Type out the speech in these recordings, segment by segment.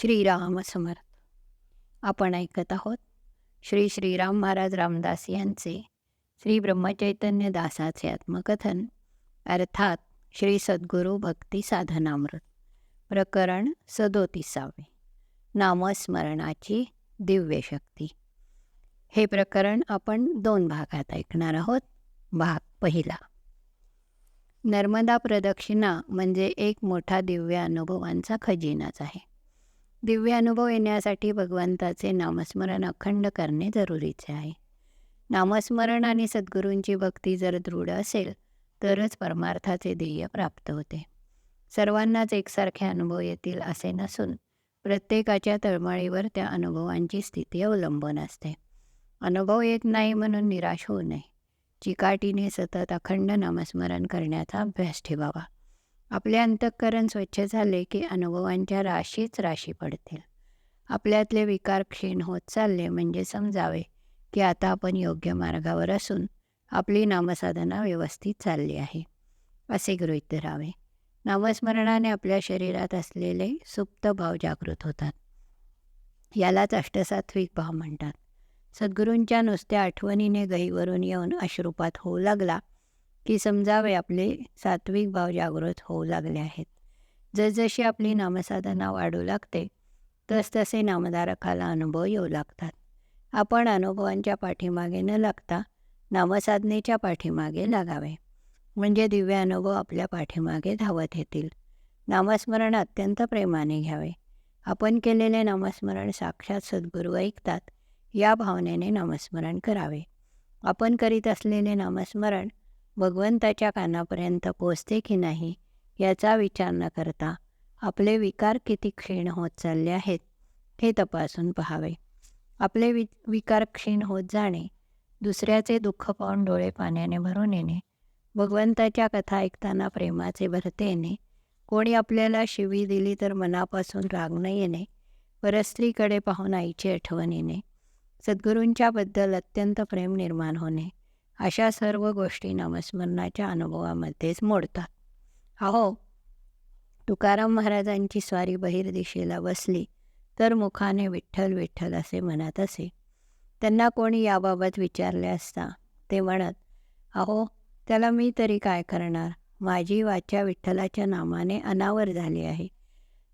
श्रीराम समर्थ. आपण ऐकत आहोत श्री श्रीराम महाराज रामदास यांचे श्री ब्रह्मचैतन्य दासाचे आत्मकथन. अर्थात श्री सद्गुरू भक्ती साधनामृत. प्रकरण सदोतीसावे. नामस्मरणाची दिव्य शक्ती. हे प्रकरण आपण दोन भागात ऐकणार आहोत. भाग पहिला. नर्मदा प्रदक्षिणा म्हणजे एक मोठा दिव्य अनुभवांचा खजिनाच आहे. दिव्य अनुभव येण्यासाठी भगवंताचे नामस्मरण अखंड करणे जरुरीचे आहे. नामस्मरण आणि सद्गुरूंची भक्ती जर दृढ असेल तरच परमार्थाचे ध्येय प्राप्त होते. सर्वांनाच एकसारखे अनुभव येतील असे नसून प्रत्येकाच्या तळमळीवर त्या अनुभवांची स्थिती अवलंबून असते. अनुभव येत नाही म्हणून निराश होऊ नये. चिकाटीने सतत अखंड नामस्मरण करण्याचा अभ्यास ठेवावा. आपले अंतःकरण स्वच्छ झाले की अनुभवांच्या राशीच राशी पडतील. आपल्यातले विकार क्षीण होत चालले म्हणजे समजावे की आता आपण योग्य मार्गावर असून आपली नामसाधना व्यवस्थित चालली आहे. असे गृहीत धरावे. नामस्मरणाने आपल्या शरीरात असलेले सुप्त भाव जागृत होतात. यालाच अष्टसात्विक भाव म्हणतात. सद्गुरूंच्या नुसत्या आठवणीने गहीवरून येऊन अश्रुपात होऊ लागला की समजावे आपले सात्विक भाव जागृत होऊ लागले आहेत. जसजशी आपली नामसाधना वाढू लागते तसतसे नामधारकाला अनुभव येऊ लागतात. आपण अनुभवांच्या पाठीमागे न लागता नामसाधनेच्या पाठीमागे लागावे. म्हणजे दिव्य अनुभव आपल्या पाठीमागे धावत येतील. नामस्मरण अत्यंत प्रेमाने घ्यावे. आपण केलेले नामस्मरण साक्षात सद्गुरू ऐकतात या भावनेने नामस्मरण करावे. आपण करीत असलेले नामस्मरण भगवंताच्या कानापर्यंत पोचते की नाही याचा विचार न करता आपले विकार किती क्षीण होत चालले आहेत हे तपासून पहावे. आपले वि विकार क्षीण होत जाणे दुसऱ्याचे दुःख पाहून डोळे पाण्याने भरून येणे भगवंताच्या कथा ऐकताना प्रेमाचे भरते येणे कोणी आपल्याला शिवी दिली तर मनापासून राग न येणे परस्त्रीकडे पाहून आईची आठवण येणे सद्गुरूंच्याबद्दल अत्यंत प्रेम निर्माण होणे अशा सर्व गोष्टी नामस्मरणाच्या अनुभवामध्येच मोडतात. अहो तुकाराम महाराजांची स्वारी बहिर्दिशेला बसली तर मुखाने विठ्ठल विठ्ठल असे म्हणत असे. त्यांना कोणी याबाबत विचारले असता ते म्हणत अहो त्याला मी तरी काय करणार? माझी वाचा विठ्ठलाच्या नामाने अनावर झाली आहे.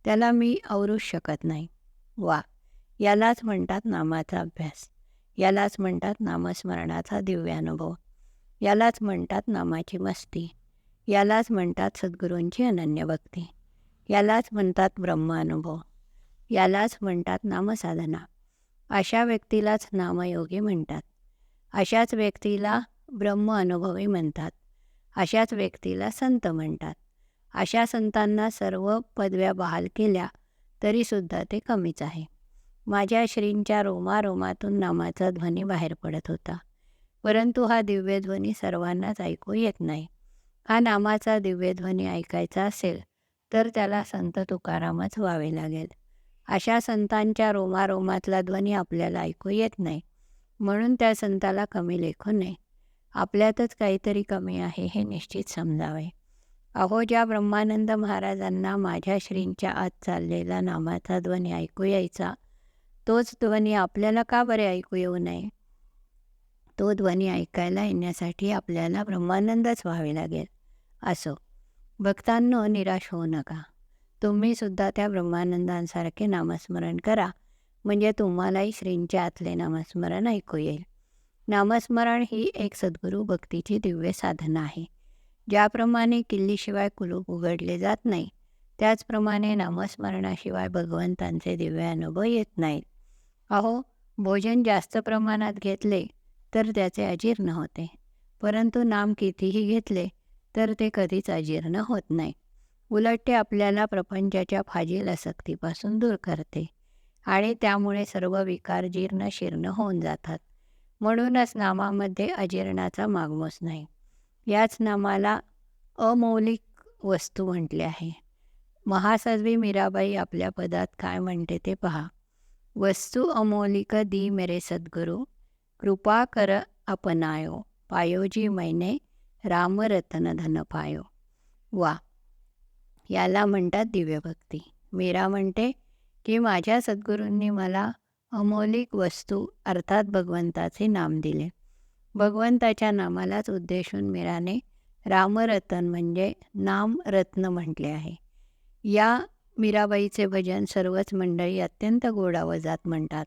त्याला मी आवरूच शकत नाही. वा यालाच म्हणतात नामाचा अभ्यास. यालाच म्हणतात नामस्मरणाचा दिव्यानुभव यालाच म्हणतात नामाची मस्ती. यालाच म्हणतात सद्गुरूंची अनन्य भक्ती. यालाच म्हणतात ब्रह्मानुभव यालाच म्हणतात नामसाधना. अशा व्यक्तीलाच नामयोगी म्हणतात. अशाच व्यक्तीला ब्रह्म अनुभवी म्हणतात. अशाच व्यक्तीला संत म्हणतात. अशा संतांना सर्व पदव्या बहाल केल्या तरीसुद्धा ते कमीच आहे. माझ्या श्रींच्या रोमारोमातून नामाचा ध्वनी बाहेर पडत होता. परंतु हा दिव्यध्वनी सर्वांनाच ऐकू येत नाही. हा नामाचा दिव्यध्वनी ऐकायचा असेल तर त्याला संत तुकारामच व्हावे लागेल. अशा संतांच्या रोमारोमातला ध्वनी आपल्याला ऐकू येत नाही म्हणून त्या संताला कमी लेखू नये. आपल्यातच काहीतरी कमी आहे हे निश्चित समजावे. अहो ज्या ब्रह्मानंद महाराजांना माझ्या श्रींच्या आत चाललेला नामाचा ध्वनी ऐकू यायचा तोच ध्वनी आपल्याला का बरे ऐकू येऊ नये? तो ध्वनी ऐकायला येण्यासाठी आपल्याला ब्रह्मानंदच व्हावे लागेल असो. भक्तांनो निराश होऊ नका. तुम्ही सुद्धा त्या ब्रह्मानंदांसारखे नामस्मरण करा. म्हणजे तुम्हालाही श्रींच्या आतले नामस्मरण ऐकू येईल. नामस्मरण ही एक सद्गुरू भक्तीची दिव्य साधना आहे. ज्याप्रमाणे किल्लीशिवाय कुलूप उघडले जात नाही त्याचप्रमाणे नामस्मरणाशिवाय भगवंतांचे दिव्य अनुभव येत नाहीत. अहो भोजन जास्त प्रमाणात घेतले तर त्याचे अजीर्ण होते. परंतु नाम कितीही घेतले तर ते कधीच अजीर्ण होत नाही. उलट ते आपल्याला प्रपंचाच्या फाजील आसक्तीपासून दूर करते आणि त्यामुळे सर्व विकार जीर्ण शीर्ण होऊन जातात. म्हणूनच नामामध्ये अजीर्णाचा मागमोस नाही. याच नामाला अमौलिक वस्तू म्हटले आहे. महासद्वी मीराबाई आपल्या पदात काय म्हणते ते पहा. वस्तू अमौलिक दी मेरे सद्गुरू कृपा कर अपनायो पायोजी मैने रामरत्न धन पायो। वा याला म्हणतात दिव्यभक्ती मीरा म्हणते की माझ्या सद्गुरूंनी मला अमौलिक वस्तू अर्थात भगवंताचे नाम दिले। भगवंताच्या नामालाच उद्देशून मीराने रामरतन म्हणजे नामरत्न म्हटले आहे। या मीराबाईचे भजन सर्वच मंडळी अत्यंत गोड आवाजात म्हणतात.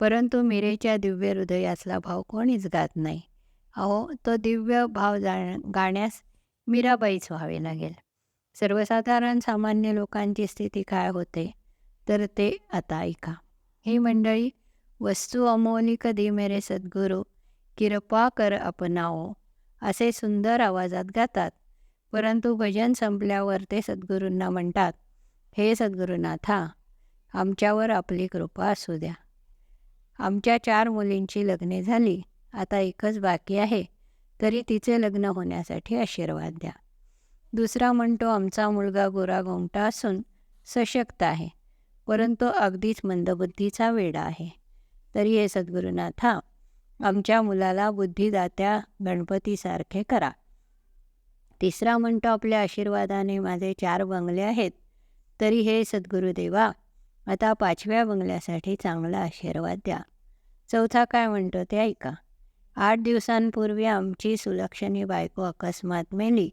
परंतु मीरेच्या दिव्य हृदयातला भाव कोणीच गात नाही. अहो तो दिव्य भाव जाण गाण्यास मीराबाईच व्हावे लागेल. सर्वसाधारण सामान्य लोकांची स्थिती काय होते? तर ते आता ऐका. ही मंडळी वस्तू अमोलिक कधी मेरे सद्गुरू किरपा कर अपनाओ असे सुंदर आवाजात गातात. परंतु भजन संपल्यावर ते सद्गुरूंना म्हणतात हे सद्गुरुनाथा आमच्यावर आपली कृपा असू द्या. आमच्या चार मुलींची लग्ने झाली आता एकच बाकी आहे तरी तिचे लग्न होण्यासाठी आशीर्वाद द्या. दुसरा म्हणतो आमचा मुलगा गोरा गोमटा असून सशक्त आहे परंतु अगदीच मंदबुद्धीचा वेडा आहे. तरी हे सद्गुरुनाथा आमच्या मुलाला बुद्धिदात्या गणपतीसारखे करा. तिसरा म्हणतो आपल्या आशीर्वादाने माझे चार बंगले आहेत तरी हे सद्गुरुदेवा आता पाचव्या बंगल्यासाठी चांगला आशीर्वाद द्या. चौथा काय म्हणतो ते ऐका. आठ दिवसांपूर्वी आमची सुलक्षणी बायको अकस्मात मेली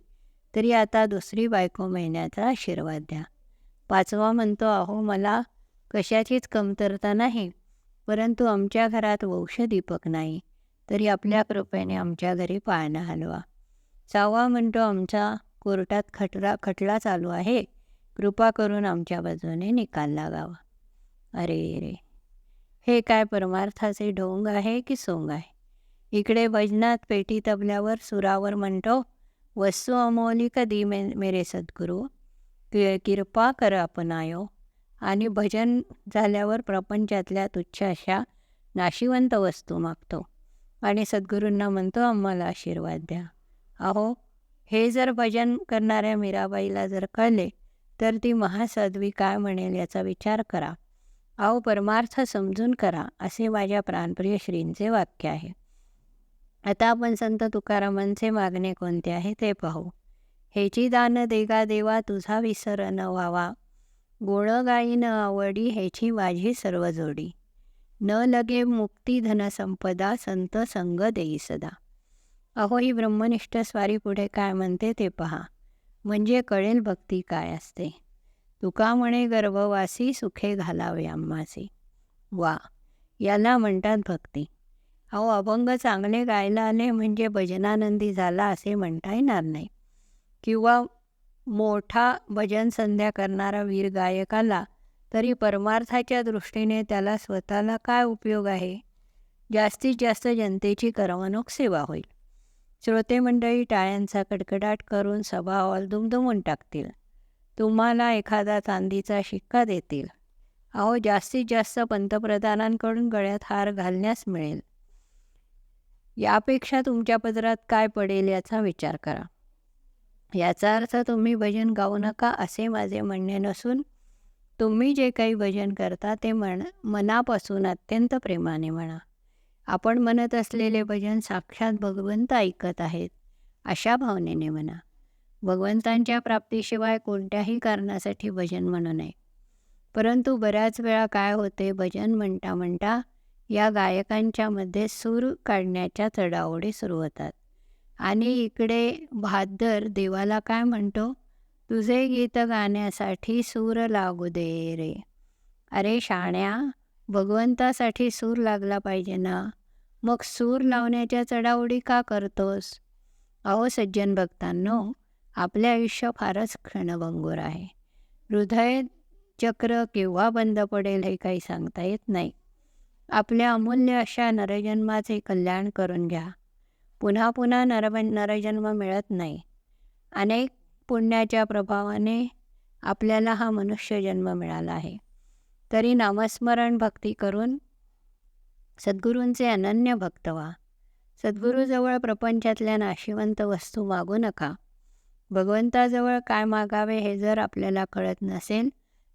तरी आता दुसरी बायको मिळण्याचा आशीर्वाद द्या. पाचवा म्हणतो अहो मला कशाचीच कमतरता नाही परंतु आमच्या घरात वंशदीपक नाही तरी आपल्या कृपेने आमच्या घरी पाळणा हलवा. सहावा म्हणतो आमचा कोर्टात खटला खटला चालू आहे कृपा करून आमच्या बाजूने निकाल लागावा. अरे रे. हे काय परमार्थाचे ढोंग आहे की सोंग आहे? इकडे भजनात पेटी तबल्यावर सुरावर म्हणतो वस्तू अमोली दी मे मेरे सद्गुरू? किरपा कर अपनायो. आणि भजन झाल्यावर प्रपंचातल्या तुच्छ अशा नाशिवंत वस्तू मागतो. आणि सद्गुरूंना म्हणतो आम्हाला आशीर्वाद द्या. अहो हे जर भजन करणाऱ्या मीराबाईला जर कळले तर ती महासाध्वी काय म्हणेल याचा विचार करा. अहो परमार्थ समजून करा असे माझ्या प्राणप्रिय श्रींचे वाक्य आहे. आता आपण संत तुकारामांचे मागणे कोणते आहे ते पाहू. हेची दान देगा देवा तुझा विसर न व्हावा. गुण न आवडी हेची माझी सर्व जोडी. न लगे मुक्ती धनसंपदा संत संग देई सदा. अहो ही ब्रह्मनिष्ठ स्वारी पुढे काय म्हणते ते पहा. म्हणजे कळेल भक्ती काय असते. तुका म्हणे गर्भवासी सुखे घालावे अम्मासी वा याला म्हणतात भक्ती. अहो अभंग चांगले गायला आले म्हणजे भजनानंदी झाला असे म्हणता येणार नाही. किंवा मोठा भजन संध्या करणारा वीर गायक आला तरी परमार्थाच्या दृष्टीने त्याला स्वतःला काय उपयोग आहे? जास्तीत जास्त जनतेची करमणूक सेवा होईल. श्रोते मंडळी टाळ्यांचा कडकडाट करून सभा हॉल दुमदुमून टाकतील. तुम्हाला एखादा चांदीचा शिक्का देतील. अहो जास्तीत जास्त पंतप्रधानांकडून गळ्यात हार घालण्यास मिळेल. यापेक्षा तुमच्या पदरात काय पडेल याचा विचार करा. याचा अर्थ तुम्ही भजन गाऊ नका असे माझे म्हणणे नसून तुम्ही जे काही भजन करता ते म्हण मनापासून अत्यंत प्रेमाने म्हणा. आपण म्हणत असलेले भजन साक्षात भगवंत ऐकत आहेत. अशा भावनेने म्हणा. भगवंतांच्या प्राप्तीशिवाय कोणत्याही कारणासाठी भजन म्हणू नये. परंतु बऱ्याच वेळा काय होते भजन म्हणता म्हणता या गायकांच्या मध्ये सूर काढण्याच्या चढाओढी सुरू होतात. आणि इकडे भादर देवाला काय म्हणतो? तुझे गीत गाण्यासाठी सूर लागू दे रे. अरे शाण्या भगवंतासाठी सूर लागला पाहिजे ना? मग सूर लावण्याच्या चढाओढी का करतोस? अहो सज्जन भक्तांनो आपले आयुष्य फारच क्षणभंगूर आहे. हृदय चक्र केव्हा बंद पडेल हे काही सांगता येत नाही. आपल्या अमूल्य अशा नरजन्माचे कल्याण करून घ्या. पुन्हा पुन्हा नरब नरजन्म मिळत नाही. अनेक पुण्याच्या प्रभावाने आपल्याला हा मनुष्यजन्म मिळाला आहे. तरी नामस्मरण भक्ती करून सद्गुरूंचे अनन्य भक्त व्हा. सद्गुरूजवळ प्रपंचातल्या नाशिवंत वस्तू मागू नका. भगवंताजवळ काय मागावे हे जर आपल्याला कळत नसेल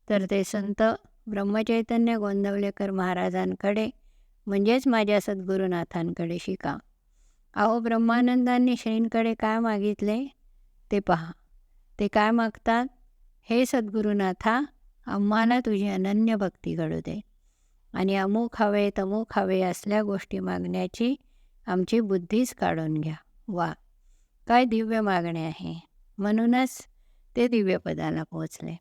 तर ते संत ब्रह्मचैतन्य गोंदवलेकर महाराजांकडे म्हणजेच माझ्या सद्गुरुनाथांकडे शिका. अहो ब्रह्मानंदांनी श्रींकडे काय मागितले? ते पहा. ते काय मागतात? हे सद्गुरुनाथा आम्हाला तुझी अनन्य भक्ती घडू दे. आणि अमुक हवे तमुक हवे असल्या गोष्टी मागण्याची आमची बुद्धीच काढून घ्या. वा काय दिव्य मागणे आहे. म्हणूनच ते दिव्यपदाला पोहोचले.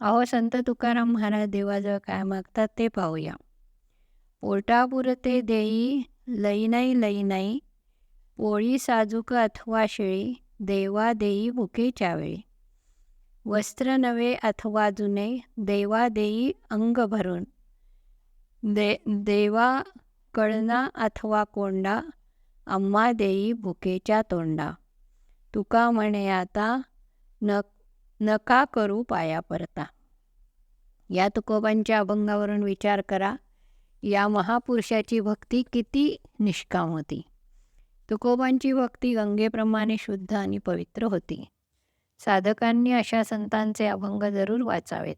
अहो संत तुकाराम महाराज देवाजवळ काय मागतात ते पाहूया. पोटापुरते देई लईनाई लईनाई पोळी साजूक अथवा शेळी देवा देई भुकेच्या वेळी. वस्त्र नवे अथवा जुने देवा देई अंग भरून. दे देवा कळना अथवा कोंडा अम्मा देई भुकेच्या तोंडा. तुका म्हणे आता न नका करू पाया परता. या तुकोबांच्या अभंगावरून विचार करा. या महापुरुषाची भक्ती किती निष्काम होती. तुकोबांची भक्ती गंगेप्रमाणे शुद्ध आणि पवित्र होती. साधकांनी अशा संतांचे अभंग जरूर वाचावेत.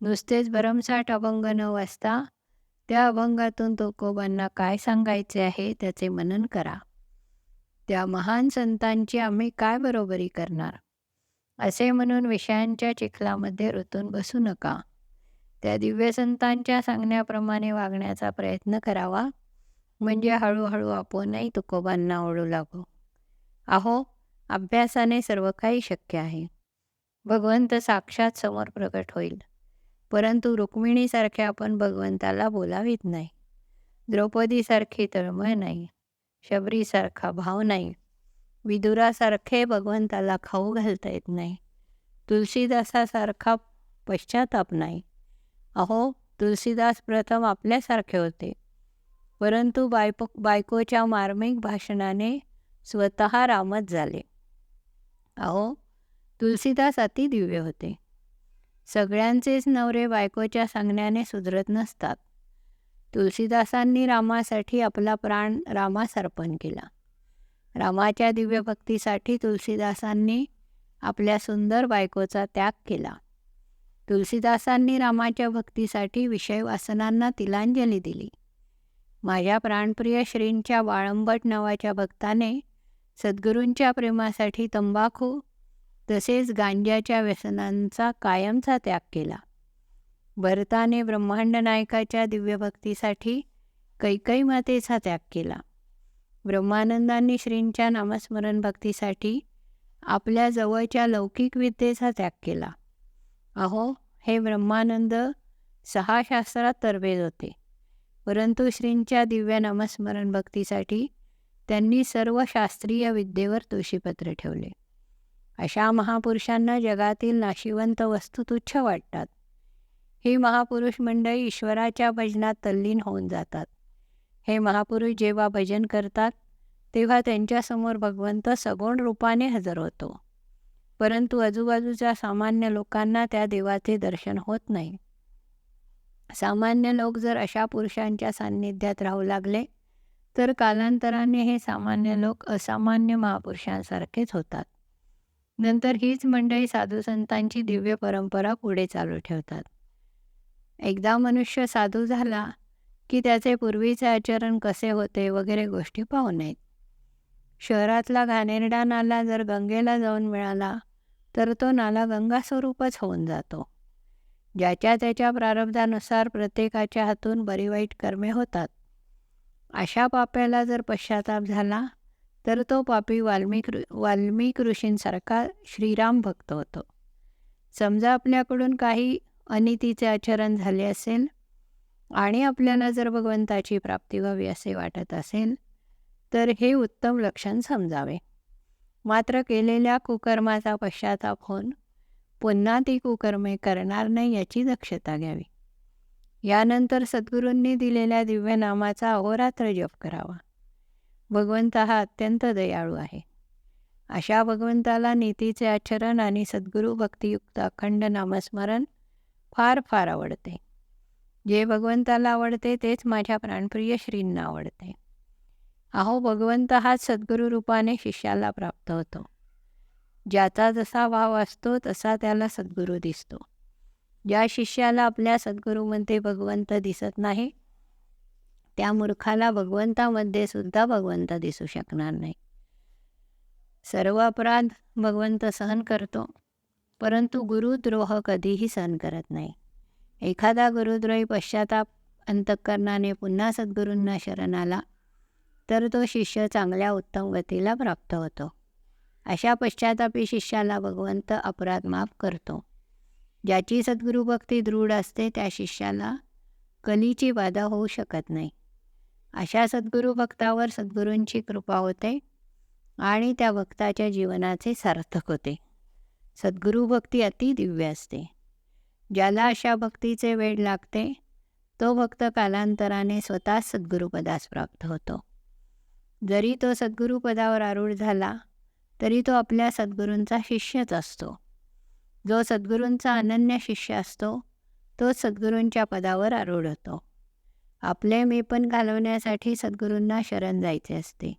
नुसतेच भरमसाठ अभंग न वाचता त्या अभंगातून तुकोबांना काय सांगायचे आहे त्याचे मनन करा. त्या महान संतांची आम्ही काय बरोबरी करणार? असे म्हणून विषयांच्या चिखलामध्ये ऋतून बसू नका. त्या दिव्य संतांच्या सांगण्याप्रमाणे वागण्याचा प्रयत्न करावा. म्हणजे हळूहळू आपणही तुकोबांना ओढू लागू. अहो अभ्यासाने सर्व काही शक्य आहे. भगवंत साक्षात समोर प्रकट होईल. परंतु रुक्मिणीसारखे आपण भगवंताला बोलावीत नाही. द्रौपदीसारखी तळमळ नाही. शबरीसारखा भाव नाही. विदुरासारखे भगवंताला खाऊ घालता येत नाही. तुलसीदासासारखा पश्चाताप नाही. अहो तुलसीदास प्रथम आपल्यासारखे होते. परंतु बायप बायकोच्या मार्मिक भाषणाने स्वतः रामत झाले. अहो तुलसीदास अतिदिव्य होते. सगळ्यांचेच नवरे बायकोच्या सांगण्याने सुधरत नसतात. तुलसीदासांनी रामासाठी आपला प्राण रामास अर्पण केला. रामाच्या दिव्यभक्तीसाठी तुलसीदासांनी आपल्या सुंदर बायकोचा त्याग केला. तुलसीदासांनी रामाच्या भक्तीसाठी विषय वासनांना तिलांजली दिली. माझ्या प्राणप्रिय श्रींच्या वाळंबट नावाच्या भक्ताने सद्गुरूंच्या प्रेमासाठी तंबाखू तसेच गांज्याच्या व्यसनांचा कायमचा त्याग केला. भरताने ब्रह्मांड नायकाच्या दिव्यभक्तीसाठी कैकई मातेचा त्याग केला. ब्रह्मानंदांनी श्रींच्या नामस्मरण भक्तीसाठी आपल्या जवळच्या लौकिक विद्येचा त्याग केला. अहो हे ब्रह्मानंद सहा शास्त्रात तरबेज होते. परंतु श्रींच्या दिव्य नामस्मरण भक्तीसाठी त्यांनी सर्व शास्त्रीय विद्येवर तुळशीपत्र ठेवले. अशा महापुरुषांना जगातील नाशिवंत वस्तू तुच्छ वाटतात. ही महापुरुष मंडळी ईश्वराच्या भजनात तल्लीन होऊन जातात. हे महापुरुष जेव्हा भजन करतात तेव्हा त्यांच्यासमोर भगवंत सगुण रूपाने हजर होतो. परंतु आजूबाजूच्या सामान्य लोकांना त्या देवाचे दर्शन होत नाही. सामान्य लोक जर अशा पुरुषांच्या सान्निध्यात राहू लागले तर कालांतराने हे सामान्य लोक असामान्य महापुरुषांसारखेच होतात. नंतर हीच मंडळी साधू संतांची दिव्य परंपरा पुढे चालू ठेवतात. एकदा मनुष्य साधू झाला की त्याचे पूर्वीचे आचरण कसे होते वगैरे गोष्टी पाहू नयेत. शहरातला घाणेरडा नाला जर गंगेला जाऊन मिळाला तर तो नाला गंगा स्वरूपच होऊन जातो. ज्याच्या त्याच्या प्रारब्धानुसार प्रत्येकाच्या हातून बरी वाईट कर्मे होतात. अशा पाप्याला जर पश्चाताप झाला तर तो पापी वाल्मिक वाल्मिक ऋषींसारखा श्रीराम भक्त होतो. समजा आपल्याकडून काही अनितीचे आचरण झाले असेल आणि आपल्याला जर भगवंताची प्राप्ती व्हावी असे वाटत असेल तर हे उत्तम लक्षण समजावे. मात्र केलेल्या कुकर्माचा पश्चाताप होऊन पुन्हा ती कुकर्मे करणार नाही याची दक्षता घ्यावी. यानंतर सद्गुरूंनी दिलेल्या दिव्य नामाचा अहोरात्र जप करावा. भगवंत हा अत्यंत दयाळू आहे. अशा भगवंताला नीतीचे आचरण आणि सद्गुरू भक्तियुक्त अखंड नामस्मरण फार फार आवडते. जे भगवंताला आवडते तेच माझ्या प्राणप्रिय श्रींना आवडते. अहो भगवंत हाच सद्गुरू रूपाने शिष्याला प्राप्त होतो. ज्याचा जसा भाव असतो तसा त्याला सद्गुरू दिसतो. ज्या शिष्याला आपल्या सद्गुरूमध्ये भगवंत दिसत नाही त्या मूर्खाला भगवंतामध्ये सुद्धा भगवंत दिसू शकणार नाही. सर्व अपराध भगवंत सहन करतो परंतु गुरुद्रोह कधीही सहन करत नाही. एखादा गुरुद्रोही पश्चाताप अंतःकरणाने पुन्हा सद्गुरूंना शरण आला तर तो शिष्य चांगल्या उत्तम गतीला प्राप्त होतो. अशा पश्चातापी शिष्याला भगवंत अपराध माफ करतो. ज्याची सद्गुरुभक्ती दृढ असते त्या शिष्याला कलीची बाधा होऊ शकत नाही. अशा सद्गुरू भक्तावर सद्गुरूंची कृपा होते आणि त्या भक्ताच्या जीवनाचे सार्थक होते. सद्गुरू भक्ती अति दिव्य असते. ज्याला अशा भक्तीचे वेळ लागते तो भक्त कालांतराने स्वतःच सद्गुरुपदास प्राप्त होतो. जरी तो सद्गुरुपदावर आरूढ झाला तरी तो आपल्या सद्गुरूंचा शिष्यच असतो. जो सद्गुरूंचा अनन्य शिष्य असतो तो सद्गुरूंच्या पदावर आरूढ होतो आपले मीपण घालवण्यासाठी सद्गुरूंना शरण जायचे असते.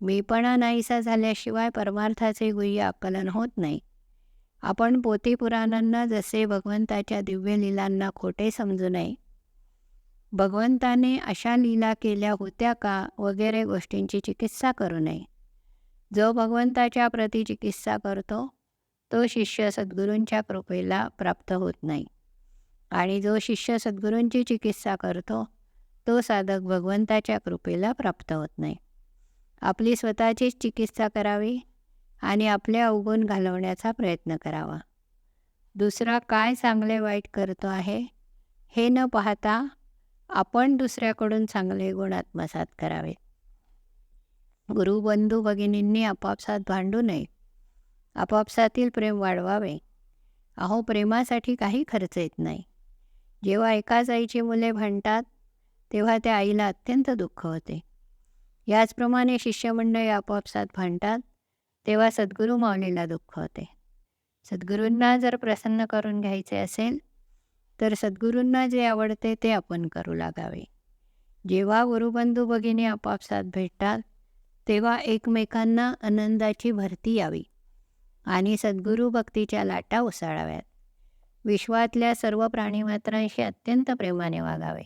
मीपणा नाहीसा झाल्याशिवाय परमार्थाचे गुह्य आकलन होत नाही. आपण पोथी पुराणांना जसे भगवंताच्या दिव्य लीलांना खोटे समजू नये भगवंताने अशा लीला केल्या होत्या का वगैरे गोष्टींची चिकित्सा करू नये. जो भगवंताच्या प्रती चिकित्सा करतो तो शिष्य सद्गुरूंच्या कृपेला प्राप्त होत नाही. आणि जो शिष्य सद्गुरूंची चिकित्सा करतो तो साधक भगवंताच्या कृपेला प्राप्त होत नाही. आपली स्वतःचीच चिकित्सा करावी आणि आपले अवगुण घालवण्याचा प्रयत्न करावा. दुसरा काय चांगले वाईट करतो आहे हे न पाहता आपण दुसऱ्याकडून चांगले गुण आत्मसात करावे. गुरुबंधू भगिनींनी आपापसात भांडू नये. आपापसातील प्रेम वाढवावे. अहो प्रेमासाठी काही खर्च येत नाही. जेव्हा एकाच आईची मुले भांडतात तेव्हा त्या आईला अत्यंत दुःख होते. याचप्रमाणे शिष्यमंडळी आपापसात भांडतात तेव्हा सद्गुरू माऊलीला दुःख होते. सद्गुरूंना जर प्रसन्न करून घ्यायचे असेल तर सद्गुरूंना जे आवडते ते आपण करू लागावे. जेव्हा गुरुबंधू भगिनी आपापसात भेटतात तेव्हा एकमेकांना आनंदाची भरती यावी. आणि सद्गुरू भक्तीच्या लाटा उसळाव्यात. विश्वातल्या सर्व प्राणीमात्रांशी अत्यंत प्रेमाने वागावे.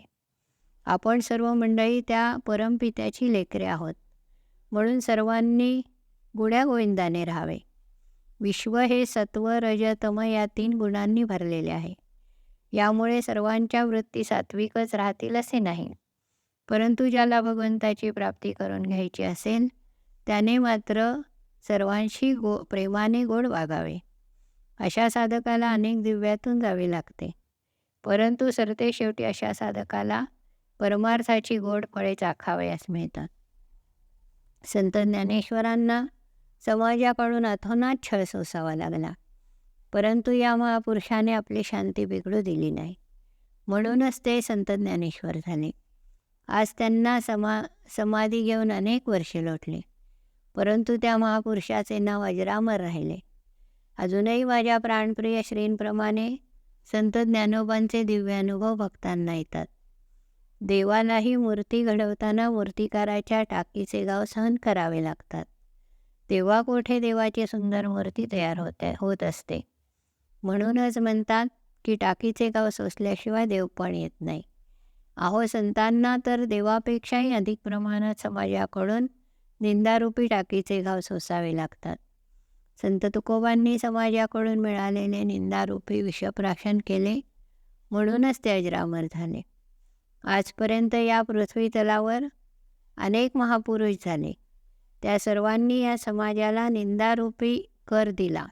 आपण सर्व मंडळी त्या परमपित्याची लेकरे आहोत. म्हणून सर्वांनी गुण्या गोविंदाने राहावे. विश्व हे सत्व रजतम या तीन गुणांनी भरलेले आहे. यामुळे सर्वांच्या वृत्ती सात्विकच राहतील असे नाही. परंतु ज्याला भगवंताची प्राप्ती करून घ्यायची असेल त्याने मात्र सर्वांशी गो प्रेमाने गोड वागावे. अशा साधकाला अनेक दिव्यातून जावे लागते. परंतु सरते शेवटी अशा साधकाला परमार्थाची गोड फळे चाखावयास मिळतात. संत ज्ञानेश्वरांना समाजाकडून अथोनात छळ सोसावा लागला. परंतु या महापुरुषाने आपली शांती बिघडू दिली नाही. म्हणूनच ते संत ज्ञानेश्वर झाले. आज त्यांना समा समाधी घेऊन अनेक वर्षे लोटले. परंतु त्या महापुरुषाचे नाव अजरामर राहिले. अजूनही माझ्या प्राणप्रिय श्रींप्रमाणे संत ज्ञानोबांचे दिव्यानुभव भक्तांना येतात. देवालाही मूर्ती घडवताना मूर्तिकाराच्या टाकीचे गाव सहन करावे लागतात. तेव्हा कोठे देवाची सुंदर मूर्ती तयार होते होत असते? म्हणूनच म्हणतात की टाकीचे गाव सोसल्याशिवाय देवपण येत नाही. अहो संतांना तर देवापेक्षाही अधिक प्रमाणात समाजाकडून निंदारूपी टाकीचे घाव सोसावे लागतात. संत तुकोबांनी समाजाकडून मिळालेले निंदारूपी विषप्राशन केले म्हणूनच ते अजरामर झाले. आजपर्यंत या पृथ्वी तलावर अनेक महापुरुष झाले. त्या सर्वांनी या समाजाला निंदारूपी कर दिला.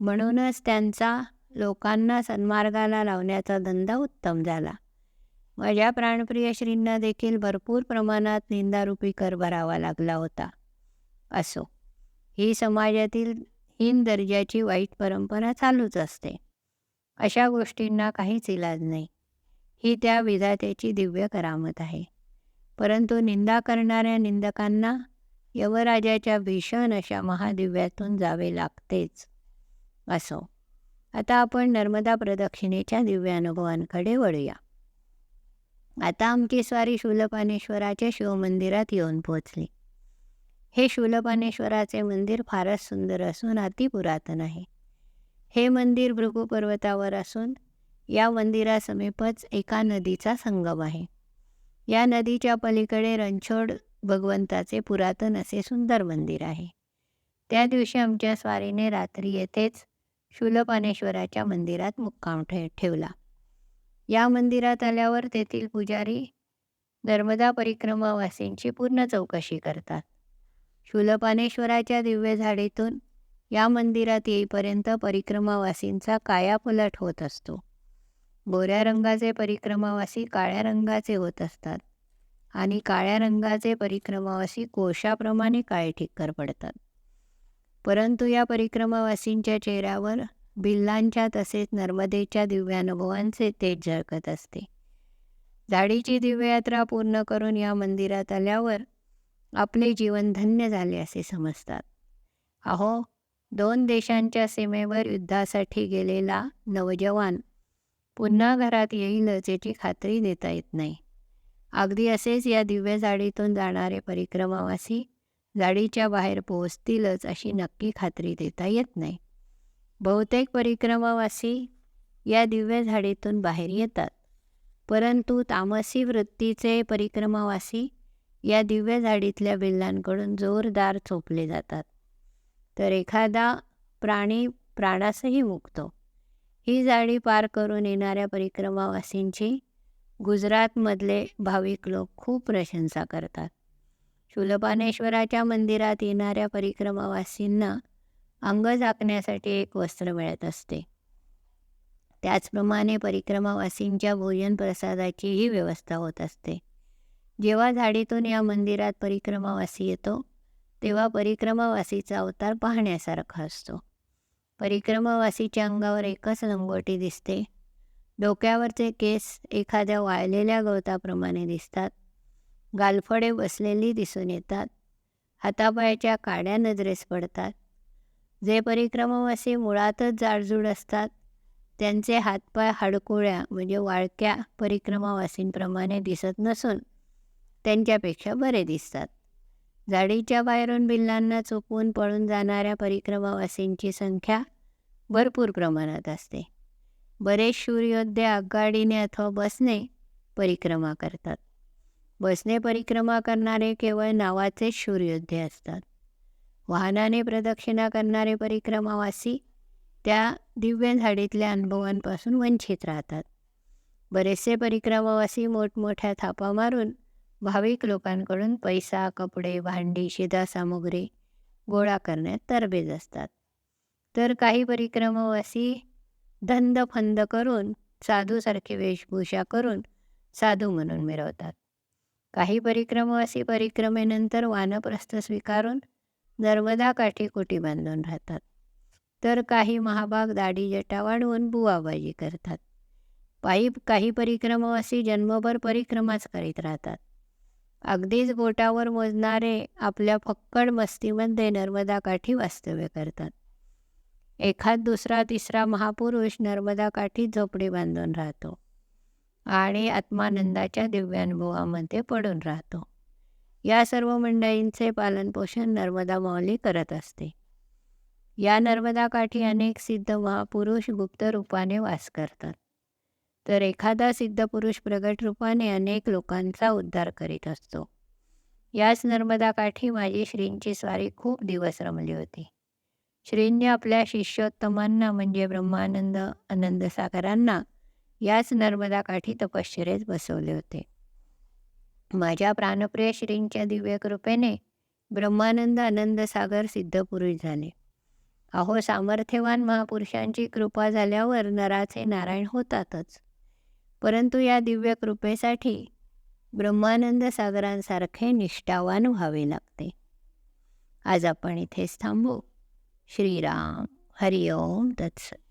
म्हणूनच त्यांचा लोकांना सन्मार्गाला लावण्याचा धंदा उत्तम झाला. माझ्या प्राणप्रिय श्रींना देखील भरपूर प्रमाणात निंदारूपी कर भरावा लागला होता. असो ही समाजातील हीन दर्जाची वाईट परंपरा चालूच असते. अशा गोष्टींना काहीच इलाज नाही. ही त्या विधात्याची दिव्य करामत आहे. परंतु निंदा करणाऱ्या निंदकांना यवराजाच्या भीषण अशा महादिव्यातून जावे लागतेच. असो आता आपण नर्मदा प्रदक्षिणेच्या दिव्यानुभवांकडे वळूया. आता आमची स्वारी शूलपानेश्वराच्या शिवमंदिरात येऊन पोहोचली. हे शूलपानेश्वराचे मंदिर फारच सुंदर असून अतिपुरातन आहे. हे मंदिर भृगू पर्वतावर असून या मंदिरासमीपच एका नदीचा संगम आहे. या नदीच्या पलीकडे रणछोड भगवंताचे पुरातन असे सुंदर मंदिर आहे. त्या दिवशी आमच्या स्वारीने रात्री येथेच शूलपानेश्वराच्या मंदिरात मुक्काम ठे ठेवला. या मंदिरात आल्यावर तेथील पुजारी नर्मदा परिक्रमावासींची पूर्ण चौकशी करतात. शूलपानेश्वराच्या दिव्य झाडीतून या मंदिरात येईपर्यंत परिक्रमावासींचा कायापलट होत असतो. गोऱ्या रंगाचे परिक्रमावासी काळ्या रंगाचे होत असतात आणि काळ्या रंगाचे परिक्रमावासी कोशाप्रमाणे काळे ठिक्कर पडतात. परंतु या परिक्रमावासींच्या चेहऱ्यावर बिल्लांच्या तसेच नर्मदेच्या दिव्यानुभवांचे तेज झळकत असते. जाडीची दिव्ययात्रा पूर्ण करून या मंदिरात आल्यावर आपले जीवन धन्य झाले असे समजतात. अहो दोन देशांच्या सीमेवर युद्धासाठी गेलेला नवजवान पुन्हा घरात येईलच याची खात्री देता येत नाही. अगदी असेच या दिव्य जाडीतून जाणारे परिक्रमावासी जाडीच्या बाहेर पोहोचतीलच अशी नक्की खात्री देता येत नाही. बहुतेक परिक्रमावासी या दिव्य झाडीतून बाहेर येतात. परंतु तामसी वृत्तीचे परिक्रमावासी या दिव्य झाडीतल्या बिल्लांकडून जोरदार चोपले जातात. तर एखादा प्राणी प्राणासही मुकतो. ही जाळी पार करून येणाऱ्या परिक्रमावासींची गुजरातमधले भाविक लोक खूप प्रशंसा करतात. शूलपानेश्वराच्या मंदिरात येणाऱ्या परिक्रमावासींना अंग झाकण्यासाठी एक वस्त्र मिळत असते. त्याचप्रमाणे परिक्रमावासींच्या भोजन प्रसादाचीही व्यवस्था होत असते. जेव्हा झाडीतून या मंदिरात परिक्रमावासी येतो तेव्हा परिक्रमावासीचा अवतार पाहण्यासारखा असतो. परिक्रमावासीच्या अंगावर एकच लंगोटी दिसते. डोक्यावरचे केस एखाद्या वाळलेल्या गवताप्रमाणे दिसतात. गालफडे बसलेली दिसून येतात. हातापायाच्या काड्या नजरेस पडतात. जे परिक्रमावासी मुळातच जाडजूड असतात त्यांचे हातपाय हाडकोळ्या म्हणजे वाळक्या परिक्रमावासींप्रमाणे दिसत नसून त्यांच्यापेक्षा बरे दिसतात. जाडीच्या बाहेरून बिल्लांना चुकवून पळून जाणाऱ्या परिक्रमावासींची संख्या भरपूर प्रमाणात असते. बरेच शूरयोद्धे आगगाडीने अथवा बसने परिक्रमा करतात. बसने परिक्रमा करणारे केवळ नावाचेच सूर्योद्धे असतात. वाहनाने प्रदक्षिणा करणारे परिक्रमावासी त्या दिव्य झाडीतल्या अनुभवांपासून वंचित राहतात. बरेचसे परिक्रमावासी मोठमोठ्या थापा मारून भाविक लोकांकडून पैसा कपडे भांडी शिधासामुग्री गोळा करण्यात तरबेज असतात. तर काही परिक्रमावासी धंद फंद करून साधूसारखे वेशभूषा करून साधू म्हणून मिरवतात. काही परिक्रमावासी परिक्रमेनंतर वानप्रस्थ स्वीकारून नर्मदा काठी कोटी बांधून राहतात. तर काही महाभाग दाढी जटा वाढवून बुवाबाजी करतात. पायी काही परिक्रमावासी जन्मभर परिक्रमाच करीत राहतात. अगदीच बोटावर मोजणारे आपल्या फक्कड मस्तीमध्ये नर्मदा काठी वास्तव्य करतात. एखाद दुसरा तिसरा महापुरुष नर्मदा काठी झोपडी बांधून राहतो. आणि आत्मानंदाच्या दिव्यानुभवामध्ये पडून राहतो. या सर्व मंडळींचे पालनपोषण नर्मदा माऊली करत असते. या नर्मदा काठी अनेक सिद्ध महापुरुष गुप्त रूपाने वास करतात. तर एखादा सिद्ध पुरुष प्रगट रूपाने अनेक लोकांचा उद्धार करीत असतो. याच नर्मदा काठी माझी श्रींची स्वारी खूप दिवस रमली होती. श्रींनी आपल्या शिष्योत्तमांना म्हणजे ब्रह्मानंद आनंद सागरांना याच नर्मदा काठी तपश्चर्यात बसवले होते. माझ्या प्राणप्रिय श्रींच्या दिव्य कृपेने ब्रह्मानंद आनंद सागर सिद्धपुरुष झाले. अहो सामर्थ्यवान महापुरुषांची कृपा झाल्यावर नराचे नारायण होतातच. परंतु या दिव्य कृपेसाठी ब्रह्मानंद सागरांसारखे निष्ठावान व्हावे लागते. आज आपण इथेच थांबू. श्रीराम हरिओम तत्सत.